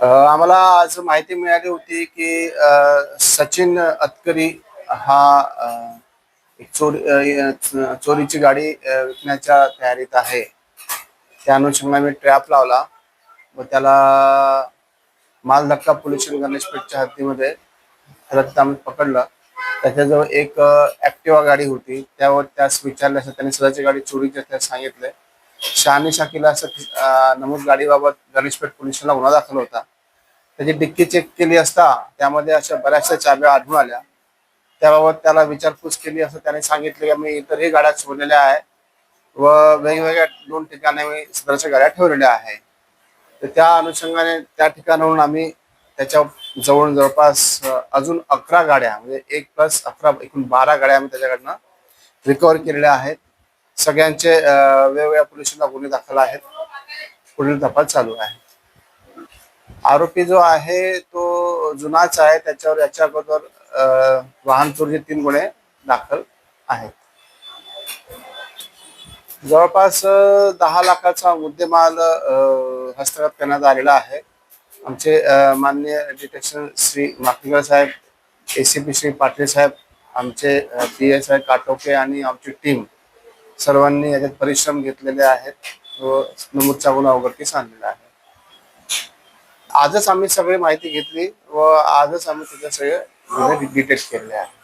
आम्हाला आज माहिती मिळाली होती की सचिन अतकरी हा चोरी चोरीची गाडी विकण्याच्या तयारीत आहे. त्या अनुषंगाने मी ट्रॅप लावला व त्याला मालधक्का पोल्युशन पोलीस गणेशपेठच्या हद्दीमध्ये त्याला आम्ही पकडलं. त्याच्याजवळ एक ऍक्टिवा गाडी होती. त्यावर त्यास विचारल्यास त्याने स्वतःची गाडी चोरीची असल्यास सांगितलंय शहानिशा केला असं नमूद गाडीबाबत गणेशपेठ पोलिसांना गुन्हा दाखल होता. त्याची डिक्की चेक केली असता त्यामध्ये अशा बऱ्याचशा चाब्या आढळून आल्या. त्याबाबत त्याला विचारपूस केली असं त्याने सांगितले की मी इतरही गाड्या चोरलेल्या आहे व वेगवेगळ्या दोन ठिकाणी मी सदरच्या गाड्या ठेवलेल्या आहे. तर त्या अनुषंगाने त्या ठिकाणाहून आम्ही त्याच्याजवळ जवळपास अजून अकरा गाड्या म्हणजे एक प्लस अकरा एकूण बारा गाड्या आम्ही त्याच्याकडनं रिकवर केलेल्या आहेत. सगळ्यांचे वेगवेगळ्या पोलिसांना गुन्हे दाखल आहेत. पुढील तपास चालू आहे. आरोपी जो आहे तो जुनाच आहे. त्याच्यावर याच्या अगोदर वाहन चोरीचे तीन गुन्हे दाखल आहेत. जवळपास दहा लाखाचा मुद्देमाल हस्तगत करण्यात आलेला आहे. आमचे माननीय डिटेक्शन श्री माकणकर साहेब एसीपी श्री पाटील साहेब आमचे पी एस आय काटोके आणि आमची टीम सर्वांनी याच्यात परिश्रम घेतलेले आहेत. व नमूदचा गुन्हा उघडकीस आणलेला आहे. आजच आम्ही सगळी माहिती घेतली व आजच आम्ही त्याचे सगळे गुन्हे डिटेक्ट आहे